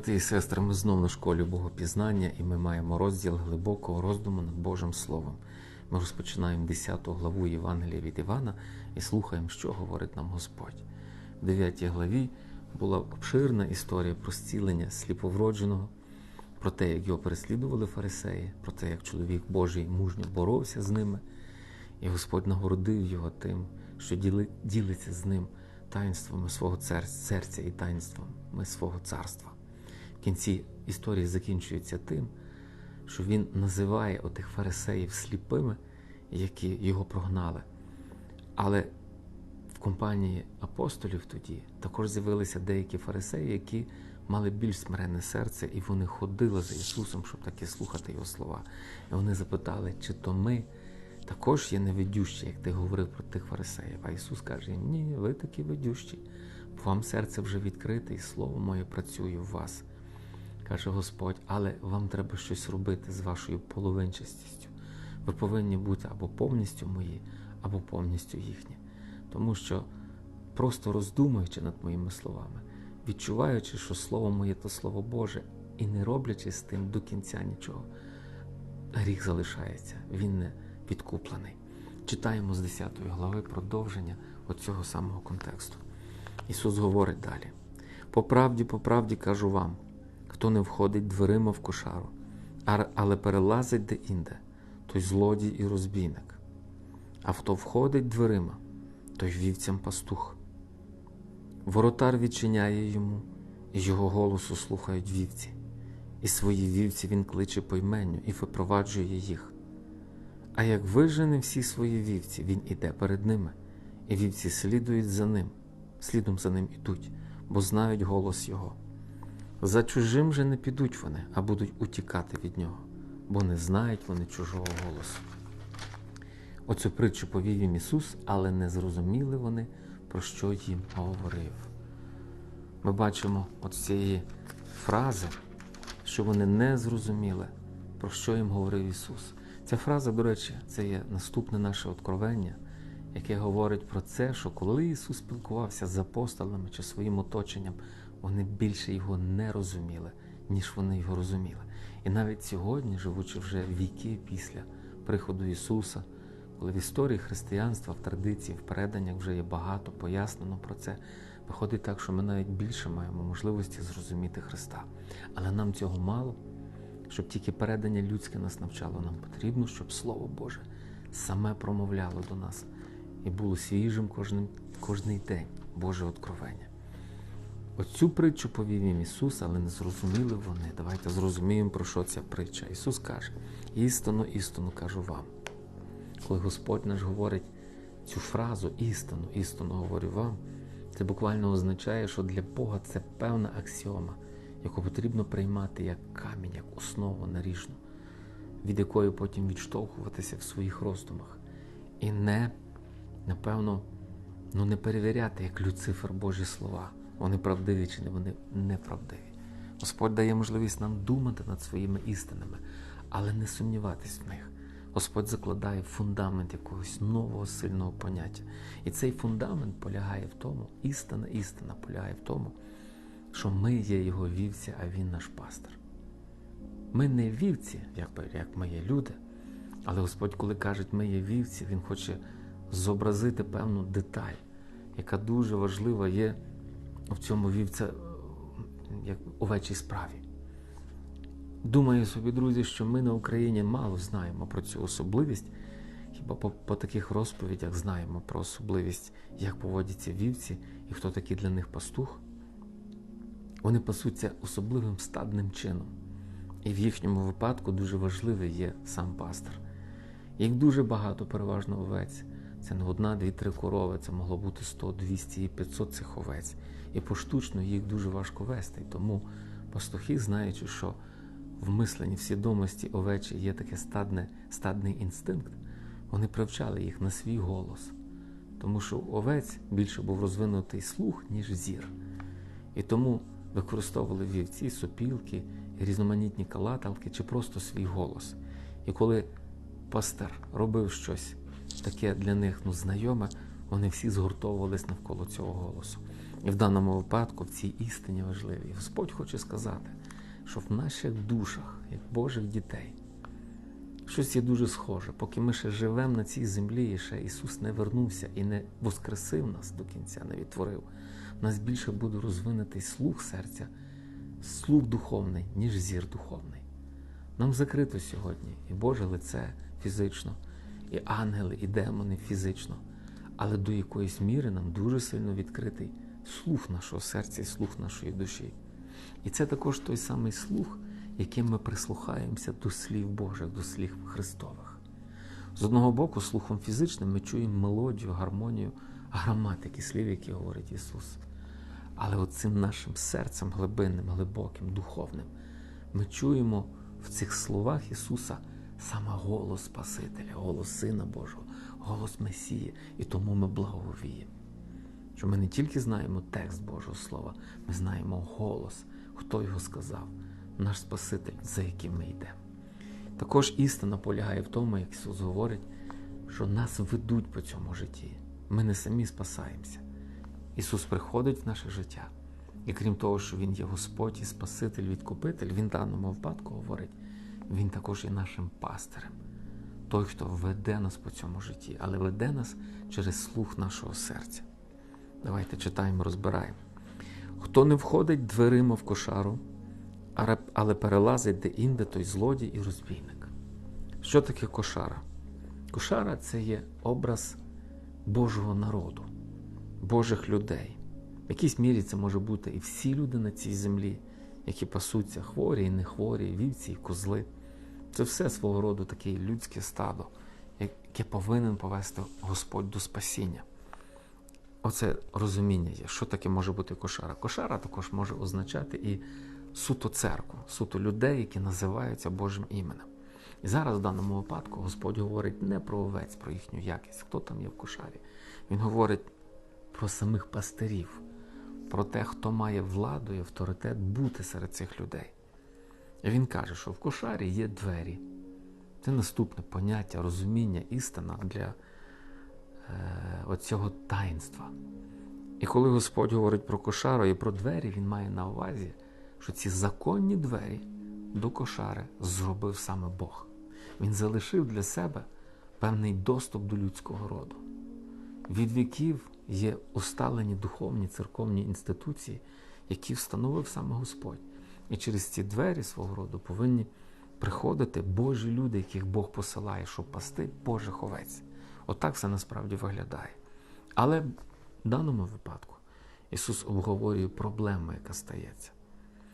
Брати і сестри, ми знов на школі Богопізнання, і ми маємо розділ глибокого роздуму над Божим Словом. Ми розпочинаємо 10 главу Євангелія від Івана і слухаємо, що говорить нам Господь. В 9 главі була обширна історія про зцілення сліповродженого, про те, як його переслідували фарисеї, про те, як чоловік Божий мужньо боровся з ними, і Господь нагородив його тим, що діли- ділиться з ним таїнствами свого серця і таїнствами свого царства. Кінці історії закінчується тим, що він називає отих фарисеїв сліпими, які його прогнали. Але в компанії апостолів тоді також з'явилися деякі фарисеї, які мали більш смиренне серце, і вони ходили за Ісусом, щоб таки слухати Його слова. І вони запитали, чи то ми також є невидющі, як ти говорив про тих фарисеїв. А Ісус каже: ні, ви такі видющі. Вам серце вже відкрите, і Слово моє працює в вас. Каже Господь, але вам треба щось робити з вашою половинчастістю. Ви повинні бути або повністю мої, або повністю їхні. Тому що, просто роздумуючи над моїми словами, відчуваючи, що Слово моє то Слово Боже, і не роблячи з тим до кінця нічого, гріх залишається, він не відкуплений. Читаємо з 10 глави продовження оцього самого контексту. Ісус говорить далі: по правді, по правді кажу вам, хто не входить дверима в кошару, але перелазить де-інде, той злодій і розбійник. А хто входить дверима, той вівцям пастух. Воротар відчиняє йому, і його голосу слухають вівці, і свої вівці він кличе по іменню і випроваджує їх. А як вижене всі свої вівці, він іде перед ними, і вівці слідують за ним, слідом за ним ідуть, бо знають голос його. За чужим же не підуть вони, а будуть утікати від нього, бо не знають вони чужого голосу. Оцю притчу повів їм Ісус, але не зрозуміли вони, про що їм говорив. Ми бачимо от цієї фрази, що вони не зрозуміли, про що їм говорив Ісус. Ця фраза, до речі, це є наступне наше откровення, яке говорить про це, що коли Ісус спілкувався з апостолами чи своїм оточенням, вони більше його не розуміли, ніж вони його розуміли. І навіть сьогодні, живучи вже віки після приходу Ісуса, коли в історії християнства, в традиції, в переданнях вже є багато пояснено про це, виходить так, що ми навіть більше маємо можливості зрозуміти Христа. Але нам цього мало, щоб тільки передання людське нас навчало. Нам потрібно, щоб Слово Боже саме промовляло до нас і було свіжим кожним, кожний день Боже откровення. Оцю притчу повів їм Ісус, але не зрозуміли вони. Давайте зрозуміємо, про що ця притча. Ісус каже: істину, істину кажу вам. Коли Господь наш говорить цю фразу істину, істину говорю вам, це буквально означає, що для Бога це певна аксіома, яку потрібно приймати як камінь, як основу наріжну, від якої потім відштовхуватися в своїх роздумах. І не, напевно, ну не перевіряти, як Люцифер Божі слова. Вони правдиві чи не вони неправдиві. Господь дає можливість нам думати над своїми істинами, але не сумніватись в них. Господь закладає фундамент якогось нового сильного поняття. І цей фундамент полягає в тому, істина, істина полягає в тому, що ми є його вівці, а він наш пастир. Ми не вівці, як, ми є люди, але Господь, коли каже, ми є вівці, Він хоче зобразити певну деталь, яка дуже важлива є в цьому вівця, е, як овечій справі. Думаю собі, друзі, що ми на Україні мало знаємо про цю особливість. Хіба по, по таких розповідях знаємо про особливість, як поводяться вівці і хто такий для них пастух? Вони пасуться особливим стадним чином. І в їхньому випадку дуже важливий є сам пастир. Їх дуже багато, переважно овець. Це не одна, дві, три корови, це могло бути 100, 200 і 500 цих овець. І поштучно їх дуже важко вести. Тому пастухи, знаючи, що в мисленні, в свідомості овечі є таке стадне, стадний інстинкт, вони привчали їх на свій голос. Тому що овець більше був розвинутий слух, ніж зір. І тому використовували вівці, сопілки, різноманітні калаталки чи просто свій голос. І коли пастир робив щось таке для них ну, знайоме, вони всі згуртовувались навколо цього голосу. І в даному випадку в цій істині важливій. Господь хоче сказати, що в наших душах, як Божих дітей, щось є дуже схоже. Поки ми ще живемо на цій землі, і ще Ісус не вернувся і не воскресив нас до кінця, не відтворив. У нас більше буде розвинутий слух серця, слух духовний, ніж зір духовний. Нам закрито сьогодні і Боже лице фізично, і ангели, і демони фізично. Але до якоїсь міри нам дуже сильно відкритий слух нашого серця і слух нашої душі. І це також той самий слух, яким ми прислухаємося до слів Божих, до слів Христових. З одного боку, слухом фізичним ми чуємо мелодію, гармонію, граматики слів, які говорить Ісус. Але оцим нашим серцем глибинним, глибоким, духовним, ми чуємо в цих словах Ісуса саме голос Спасителя, голос Сина Божого, голос Месії, і тому ми благовіємо. Що ми не тільки знаємо текст Божого Слова, ми знаємо голос, хто його сказав, наш Спаситель, за яким ми йдемо. Також істина полягає в тому, як Ісус говорить, що нас ведуть по цьому житті. Ми не самі спасаємося. Ісус приходить в наше життя. І крім того, що Він є Господь і Спаситель, Відкупитель, Він в даному випадку говорить, Він також є нашим пастирем, той, хто веде нас по цьому житті, але веде нас через слух нашого серця. Давайте читаємо, розбираємо. Хто не входить дверима в кошару, але перелазить де-інде той злодій і розбійник. Що таке кошара? Кошара це є образ Божого народу, Божих людей. В якійсь мірі це може бути і всі люди на цій землі, які пасуться, хворі і не хворі, вівці і козли. Це все свого роду таке людське стадо, яке повинен повести Господь до спасіння. Оце розуміння є, що таке може бути кошара. Кошара також може означати і суто церкву, суто людей, які називаються Божим іменем. І зараз в даному випадку Господь говорить не про овець, про їхню якість, хто там є в кошарі. Він говорить про самих пастирів, про те, хто має владу і авторитет бути серед цих людей. Він каже, що в кошарі є двері. Це наступне поняття, розуміння, істина для е, оцього таїнства. І коли Господь говорить про кошару і про двері, він має на увазі, що ці законні двері до кошари зробив саме Бог. Він залишив для себе певний доступ до людського роду. Від віків є усталені духовні церковні інституції, які встановив саме Господь. І через ці двері свого роду повинні приходити Божі люди, яких Бог посилає, щоб пасти Божих овець. Отак все насправді виглядає. Але в даному випадку Ісус обговорює проблему, яка стається.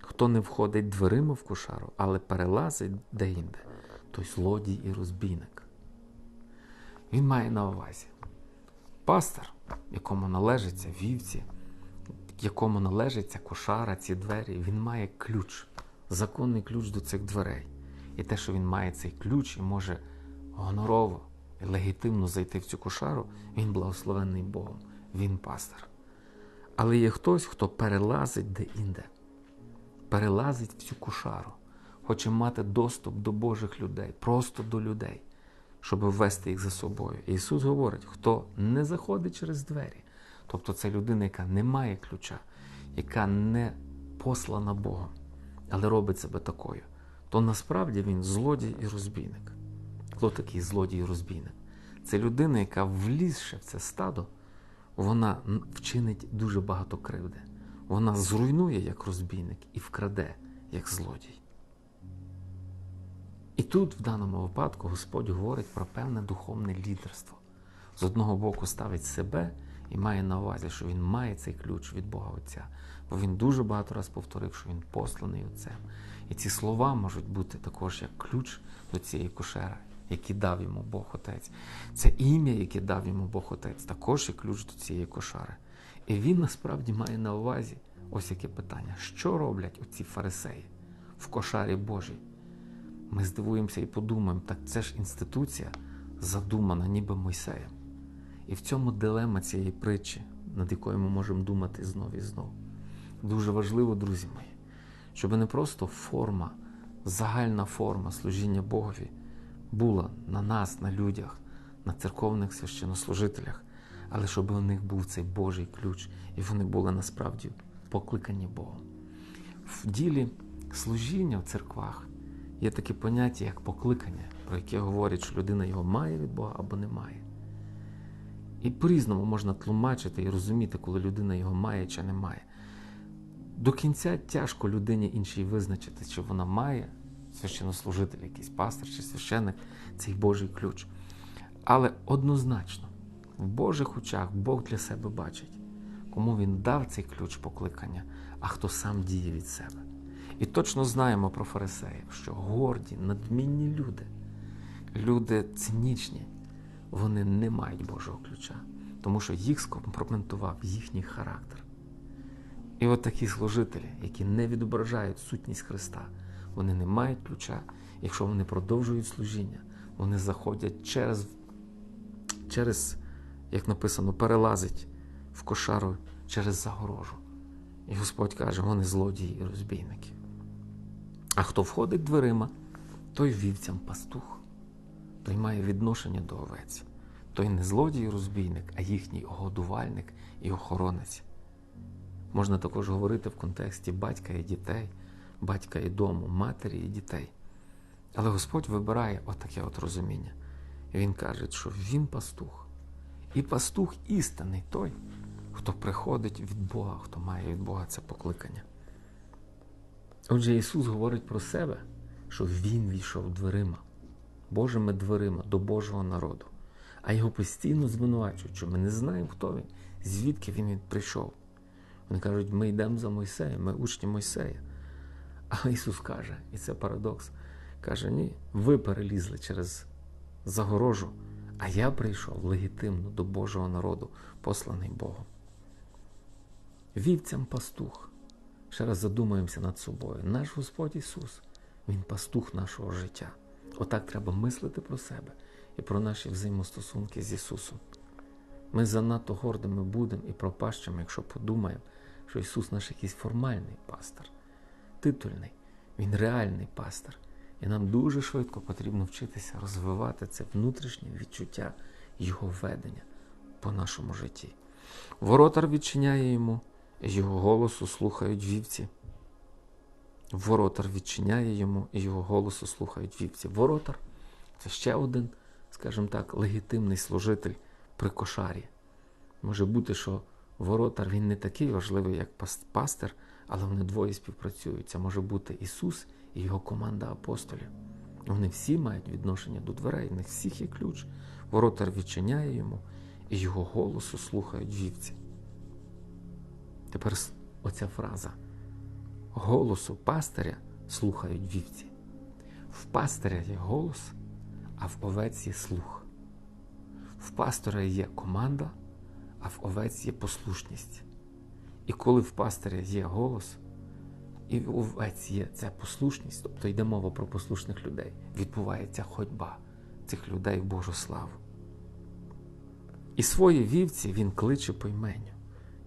Хто не входить дверима в кошару, але перелазить де-інде, той злодій і розбійник. Він має на увазі пастор, якому належиться вівці, якому належиться кошара, ці двері, він має ключ, законний ключ до цих дверей. І те, що він має цей ключ і може гонорово і легітимно зайти в цю кошару, він благословенний Богом, він пастор. Але є хтось, хто перелазить де-інде, перелазить в цю кошару, хоче мати доступ до Божих людей, просто до людей, щоб ввести їх за собою. І Ісус говорить, хто не заходить через двері, тобто це людина, яка не має ключа, яка не послана Богом, але робить себе такою, то насправді він злодій і розбійник. Хто такий злодій і розбійник? Це людина, яка влізши в це стадо, вона вчинить дуже багато кривди. Вона зруйнує як розбійник і вкраде як злодій. І тут, в даному випадку, Господь говорить про певне духовне лідерство. З одного боку, ставить себе і має на увазі, що він має цей ключ від Бога Отця. Бо він дуже багато разів повторив, що він посланий Отцем. І ці слова можуть бути також як ключ до цієї кошери, який дав йому Бог Отець. Це ім'я, яке дав йому Бог Отець, також є ключ до цієї кошари. І він насправді має на увазі ось яке питання: що роблять оці фарисеї в кошарі Божій? Ми здивуємося і подумаємо, так це ж інституція задумана, ніби Мойсеєм. І в цьому дилема цієї притчі, над якою ми можемо думати знов і знов. Дуже важливо, друзі мої, щоб не просто форма, загальна форма служіння Богові була на нас, на людях, на церковних священнослужителях, але щоб у них був цей Божий ключ, і вони були насправді покликані Богом. В ділі служіння в церквах є таке поняття, як покликання, про яке говорять, що людина його має від Бога або не має. І по-різному можна тлумачити і розуміти, коли людина його має чи не має. До кінця тяжко людині іншій визначити, чи вона має священнослужитель, якийсь пастор чи священник, цей Божий ключ. Але однозначно, в Божих очах Бог для себе бачить, кому він дав цей ключ покликання, а хто сам діє від себе. І точно знаємо про фарисеїв, що горді, надмінні люди, люди цинічні, вони не мають Божого ключа, тому що їх скомпрометував їхній характер. І от такі служителі, які не відображають сутність Христа, вони не мають ключа. Якщо вони продовжують служіння, вони заходять через, через як написано, перелазить в кошару через загорожу. І Господь каже, вони злодії і розбійники. А хто входить дверима, той вівцям пастух, той має відношення до овець. Той не злодій і розбійник, а їхній годувальник і охоронець. Можна також говорити в контексті батька і дітей, батька і дому, матері і дітей. Але Господь вибирає отаке от розуміння. Він каже, що Він пастух. І пастух істинний той, хто приходить від Бога, хто має від Бога це покликання. Отже, Ісус говорить про себе, що Він війшов дверима, Божими дверима до Божого народу, а його постійно звинувачують, що ми не знаємо, хто він, звідки він прийшов. Вони кажуть, ми йдемо за Мойсеєм, ми учні Мойсея. А Ісус каже, і це парадокс, каже, ні, ви перелізли через загорожу, а я прийшов легітимно до Божого народу, посланий Богом. Вівцям пастух. Ще раз задумаємося над собою. Наш Господь Ісус, Він пастух нашого життя. Отак треба мислити про себе і про наші взаємостосунки з Ісусом. Ми занадто гордими будемо і пропащими, якщо подумаємо, що Ісус наш якийсь формальний пастор, титульний, Він реальний пастор. І нам дуже швидко потрібно вчитися розвивати це внутрішнє відчуття Його ведення по нашому житті. Воротар відчиняє йому, його голосу слухають вівці. Воротар відчиняє йому, і його голосу слухають вівці. Воротар це ще один, скажімо так, легітимний служитель при кошарі. Може бути, що воротар він не такий важливий, як пастир, але вони двоє співпрацюють. Це може бути Ісус і його команда апостолів. Вони всі мають відношення до дверей, в них всіх є ключ. Воротар відчиняє йому, і його голосу слухають вівці. Тепер оця фраза. Голосу пастиря слухають вівці. В пастиря є голос, а в овець є слух. В пастора є команда, а в овець є послушність. І коли в пастиря є голос, і в овець є ця послушність, тобто йде мова про послушних людей, відбувається ходьба цих людей в Божу славу. І свої вівці він кличе по іменю.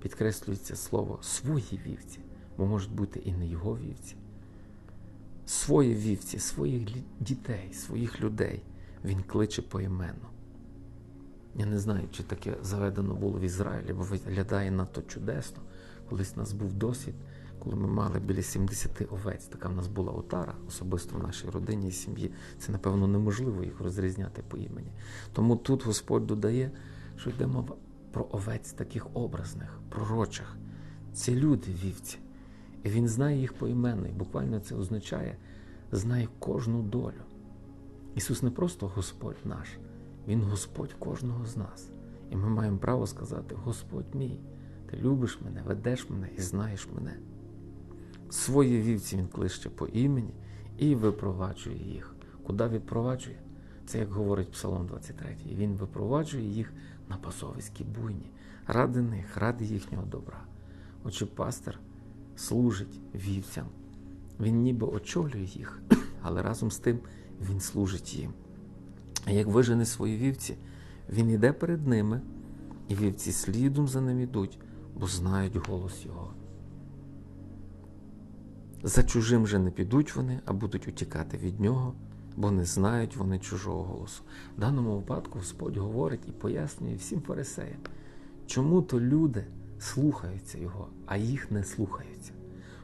Підкреслюється слово свої вівці, бо можуть бути і не його вівці. Свої вівці, своїх дітей, своїх людей він кличе поіменно. Я не знаю, чи таке заведено було в Ізраїлі, бо виглядає надто чудесно. Колись у нас був досвід, коли ми мали біля 70 овець. Така в нас була отара, особисто в нашій родині і сім'ї. Це, напевно, неможливо їх розрізняти по імені. Тому тут Господь додає, що йде мова про овець таких образних, пророчих. Це люди вівці. І він знає їх поіменно. І буквально це означає, знає кожну долю. Ісус не просто Господь наш, Він Господь кожного з нас. І ми маємо право сказати: Господь мій, ти любиш мене, ведеш мене і знаєш мене. Свої вівці він кличе по імені і випроваджує їх. Куди відпроваджує? Це як говорить Псалом 23. Він випроваджує їх на пасовиські буйні, ради них, ради їхнього добра. Отже, пастир служить вівцям. Він ніби очолює їх, але разом з тим він служить їм. А як вижене свої вівці, він йде перед ними, і вівці слідом за ним йдуть, бо знають голос його. За чужим же не підуть вони, а будуть утікати від нього, бо не знають вони чужого голосу. В даному випадку Господь говорить і пояснює всім фарисеям, Чому то люди слухаються його, а їх не слухаються?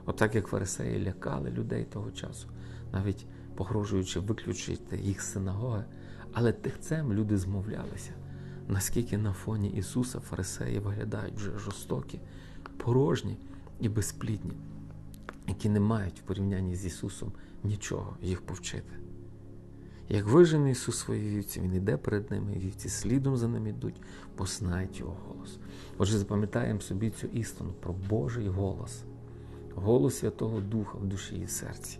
Отак як фарисеї лякали людей того часу, навіть погрожуючи виключити їх синагоги, але тихцем люди змовлялися, наскільки на фоні Ісуса фарисеї виглядають вже жорстокі, порожні і безплідні, які не мають в порівнянні з Ісусом нічого їх повчити. Як вижене Ісус свої вівці, Він йде перед ними, вівці слідом за ним йдуть, бо знають Його голос. Отже, запам'ятаємо собі цю істину про Божий голос, голос Святого Духа в душі і серці.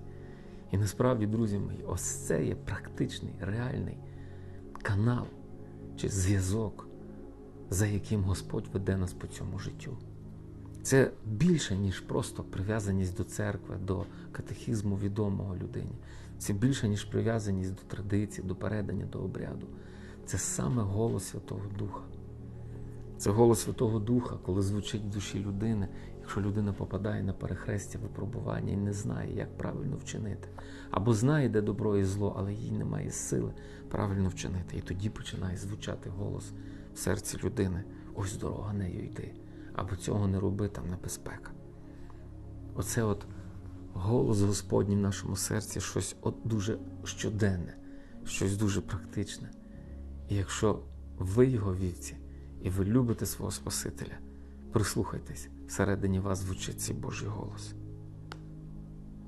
І насправді, друзі мої, ось це є практичний, реальний канал чи зв'язок, за яким Господь веде нас по цьому життю. Це більше, ніж просто прив'язаність до церкви, до катехізму відомого людині. Це більше, ніж прив'язаність до традицій, до передання, до обряду. Це саме голос Святого Духа. Це голос Святого Духа, коли звучить в душі людини, якщо людина попадає на перехрестя випробування і не знає, як правильно вчинити, або знає, де добро і зло, але їй немає сили правильно вчинити. І тоді починає звучати голос в серці людини: ось дорога нею йти, або цього не роби, там небезпека. Оце от голос Господній в нашому серці щось от дуже щоденне, щось дуже практичне. І якщо ви його вівці, і ви любите свого Спасителя, прислухайтесь, всередині вас звучить цей Божий голос.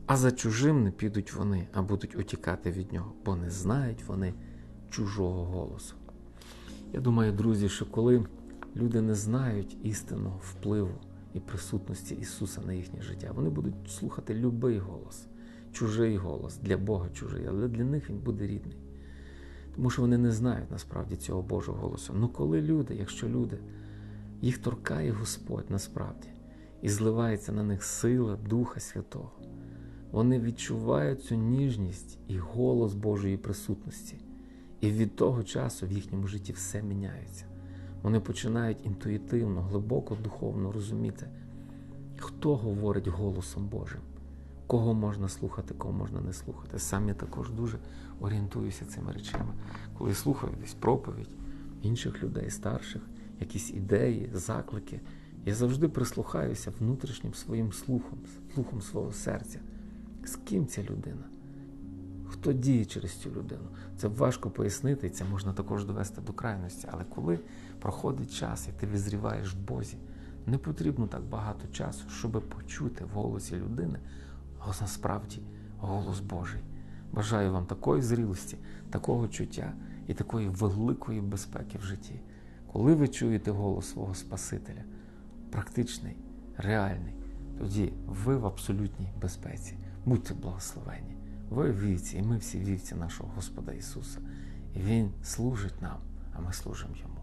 А за чужим не підуть вони, а будуть утікати від нього, бо не знають вони чужого голосу. Я думаю, друзі, що коли люди не знають істинного впливу і присутності Ісуса на їхнє життя, вони будуть слухати любий голос, чужий голос, для Бога чужий, але для них він буде рідний. Тому що вони не знають насправді цього Божого голосу. Ну коли люди, якщо люди, їх торкає Господь насправді і зливається на них сила Духа Святого, вони відчувають цю ніжність і голос Божої присутності. І від того часу в їхньому житті все міняється. Вони починають інтуїтивно, глибоко духовно розуміти, хто говорить голосом Божим, кого можна слухати, кого можна не слухати. Сам я також дуже орієнтуюся цими речами. Коли слухаю десь проповідь інших людей, старших, якісь ідеї, заклики, я завжди прислухаюся внутрішнім своїм слухом, слухом свого серця. З ким ця людина? Хто діє через цю людину? Це важко пояснити, і це можна також довести до крайності. Але коли проходить час і ти визріваєш в Бозі, не потрібно так багато часу, щоб почути в голосі людини насправді голос Божий. Бажаю вам такої зрілості, такого чуття і такої великої безпеки в житті. Коли ви чуєте голос свого Спасителя, практичний, реальний, тоді ви в абсолютній безпеці. Будьте благословені. Ви вівці, і ми всі вівці нашого Господа Ісуса. І Він служить нам, а ми служимо Йому.